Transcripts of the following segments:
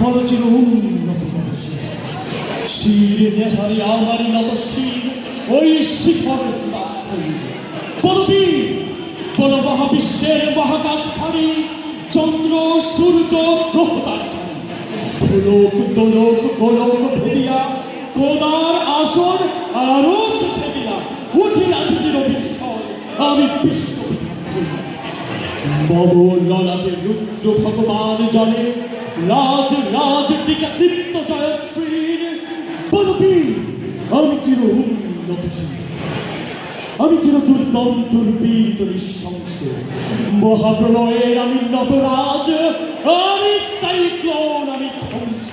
বলছিল উন্নত মানুষে শির নেহারি আমারই নত শির, ওই শিখর বল মহাবিশ্বের মহাকাশ ভারী চন্দ্র, সূর্য, গ্রহ তারা ধুলোক দোলক গোলক ভেদিয়া আসন আরও ছেদিয়া উঠি রাজুজির বিস্ময় আমি বিশ্ব মম ললাটে রুদ্র ভগবান জলে রাজ রাজ টিকা দীপ্ত জয়শ্রীর বলবি আমি চির উন্নত আমি চির দুর্দম দুর্বীত নৃশংস মহাপ্রলয়ের আমি নবরাজ আমি সাইক্লোন আমি ধ্বংস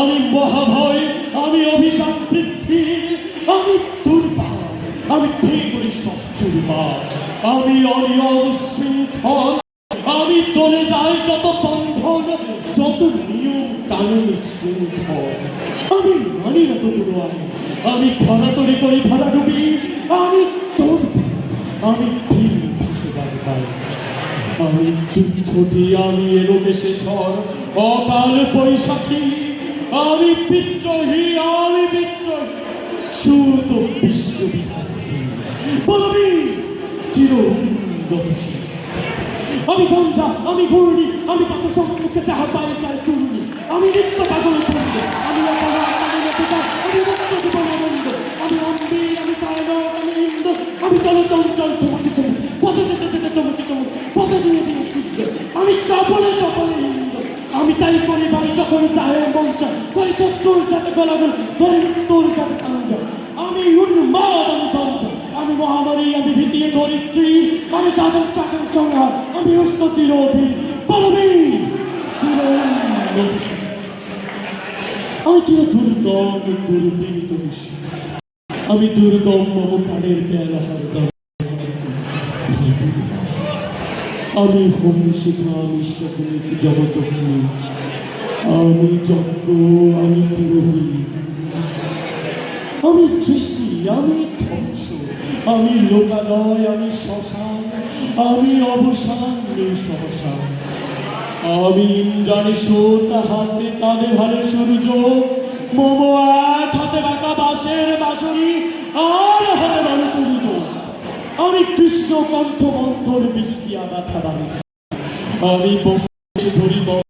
আমি মহাভয় আমি অভিশাপ বৃদ্ধির আমি দুর্বার আমি ভেঙে করি সব চুরবার আমি অনিয়ম শৃঙ্খল আমি তোলে যাই যত যত নিয়ম কানুন শৃঙ্খল আমি মানি না তো আইন আমি ভরা তরি করি ভরা ডুবি আমি তোর আমি ভিন ভাসুদার পাই আমি তুচ্ছটি আমি এলো দেশে ঝড় অকাল বৈশাখী আমি বিদ্রোহী আমি বিদ্রোহী সুত বিশ্ববিধাত্রী বলবি চির আমি ঝঞ্ঝা আমি ঘূর্ণি আমি পাত সম্মুখে যাহা মৃত্যুর সাথে আমি উন্মাদ আমি আমি মহামারী, আমি ভীতিয়ে ধরিত্রী। আমি শাসন শাসন সংহার আমি উষ্ণ চিরধীর পরবী চির আমি চির দুর্দম, দুর্বিনীত আমি দুর্দম মম প্রাণের আমি হোম শিখা আমি সকলে আমি যজ্ঞ, আমি পুরোহিত। আমি সৃষ্টি, আমি ধ্বংস। আমি লোকালয়, আমি শ্মশান, আমি অবসান সহসান আমি ইন্দ্রাণী হাতে চাঁদে ভালে সূর্য। মম এক হাতে বাঁকা বাঁশের বাঁশরি, আর হাতে বালু তুরুজ আমি কৃষ্ণ কণ্ঠ মন্থর ব্যথা বাড়ি আমি ধারা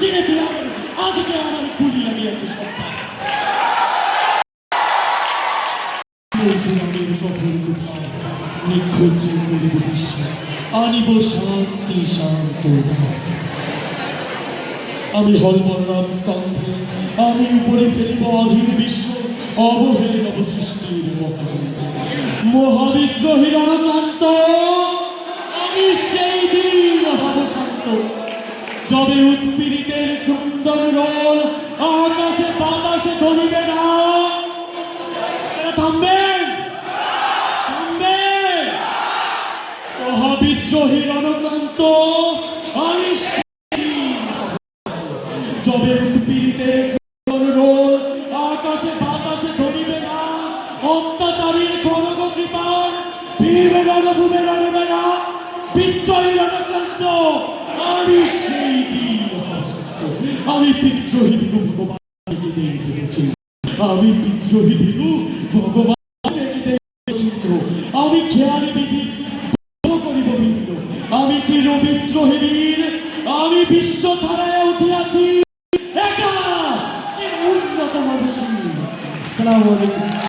আমার আজকে আমার খুলি লাগিয়েছে শান্ত আমি আমি উপরে ফেলিব অধীন বিশ্ব অবহেলে নব সৃষ্টির মহাবিদ্য মহাবিদ্রোহীর অনকান্ত ক্রন্দন রোল। আকাশে বাতাসে ধরিবে না থামবেন থামবেন মহাবিদ্রোহীর অনকান্ত আমি উৎপীড়িতের ক্রন্দন রোল। আকাশে বাতাসে ধরিবে না অত্যাচারীর খড়গ কৃপার ভীমে রণভূমে রণবে না বিদ্রোহী রণকান্ত আমি সেই। আমি বিদ্রোহী ভিনু আমি বিদ্রোহী ভিনু আমি বিধি করিব আমি চির বিদ্রোহী আমি বিশ্ব ছাড়াই